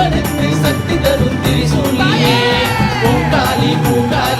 சிவனுக்கு சக்தி தரும் திரிசூலியே. பூங்காலி பூங்காலி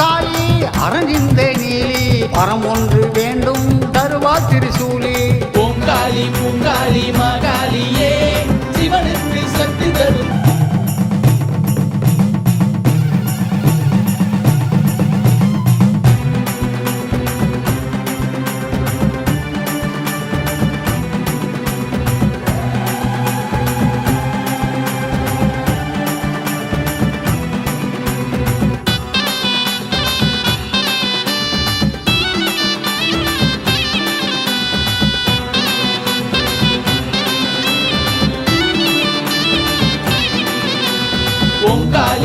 காளி அரணிந்த நீலி பரம் ஒன்று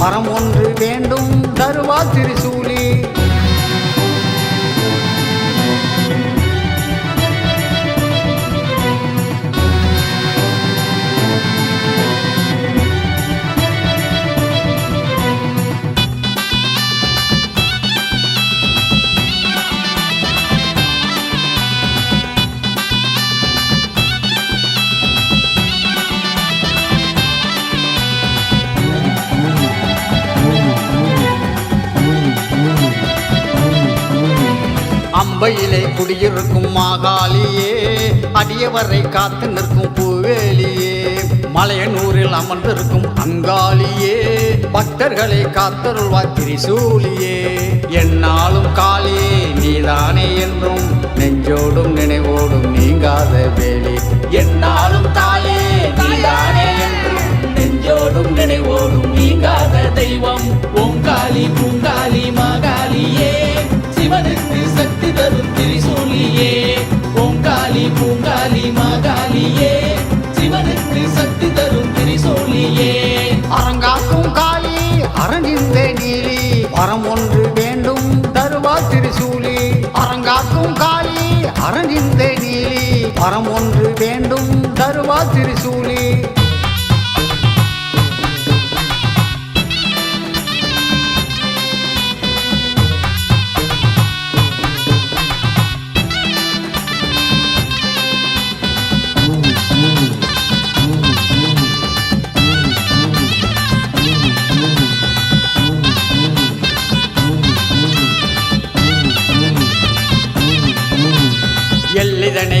மரம் ஒன்று வேண்டும் தருவா திரிசூலி. அம்பையிலே குடியிருக்கும் மாகாளியே அடியவரை காத்து நிற்கும் பூவேலியே. மலையனூரில் அமர்ந்திருக்கும் அங்காளியே பக்தர்களை காத்தருள்வாய் திரிசூலியே. என்னாலும் காளியே வரம் ஒன்று வேண்டும் தருவா திருசூலி. அரங்காக்கும் காளி அரங்கிந்த நீலி. வரம் ஒன்று வேண்டும் தருவா திருசூலி.